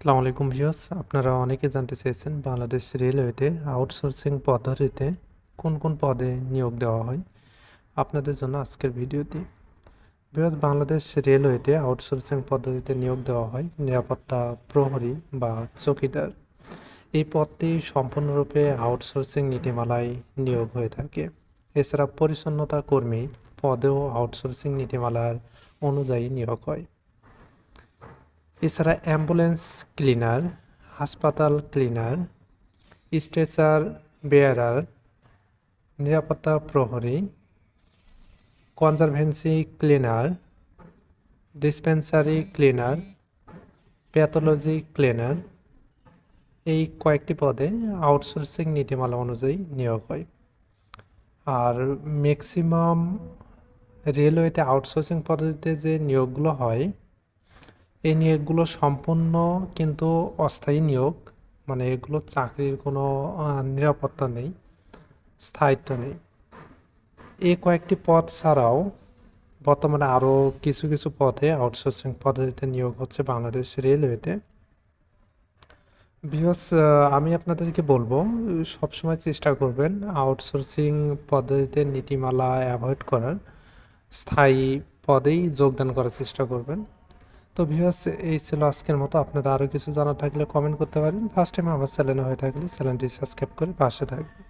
আসসালামু আলাইকুম ভিউয়ার্স। আপনারা অনেকে জানতে চেয়েছেন বাংলাদেশ রেলওয়েতে আউটসোর্সিং পদ্ধতিতে কোন কোন পদে নিয়োগ দেওয়া হয়। আপনাদের জন্য আজকের ভিডিওটি। ভিউয়ার্স, বাংলাদেশ রেলওয়েতে আউটসোর্সিং পদ্ধতিতে নিয়োগ দেওয়া হয় নিরাপত্তা প্রহরী বা চৌকিদার। এই পদটি সম্পূর্ণরূপে আউটসোর্সিং নীতিমালায় নিয়োগ হয়ে থাকে। এছাড়া পরিচ্ছন্নতা কর্মী পদেও আউটসোর্সিং নীতিমালার অনুযায়ী নিয়োগ হয়। এছাড়া অ্যাম্বুলেন্স ক্লিনার, হাসপাতাল ক্লিনার, স্ট্রেচার বেয়ারার, নিরাপত্তা প্রহরী, conservancy cleaner, dispensary cleaner, pathology cleaner, এই কয়েকটি পদে আউটসোর্সিং নীতিমালা অনুযায়ী নিয়োগ হয়। আর ম্যাক্সিমাম রেলওয়েতে আউটসোর্সিং পদ্ধতিতে যে নিয়োগগুলো হয় এই নিয়োগগুলো সম্পূর্ণ কিন্তু অস্থায়ী নিয়োগ। মানে এগুলো চাকরির কোনো নিরাপত্তা নেই, স্থায়িত্ব নেই। এই কয়েকটি পদ ছাড়াও বর্তমানে আরও কিছু কিছু পদে আউটসোর্সিং পদ্ধতিতে নিয়োগ হচ্ছে বাংলাদেশ রেলওয়েতে। বিকজ আমি আপনাদেরকে বলব, সবসময় চেষ্টা করবেন আউটসোর্সিং পদ্ধতিতে নীতিমালা অ্যাভয়েড করার। স্থায়ী পদেই যোগদান করার চেষ্টা করবেন। তো ভিউয়ার্স এই ছিল আজকের মতো। আপনারা আরও কিছু জানার থাকলে কমেন্ট করতে পারেন। ফার্স্ট টাইম আমার চ্যানেলে হয়ে থাকলে চ্যানেলটি সাবস্ক্রাইব করে পাশে থাকবেন।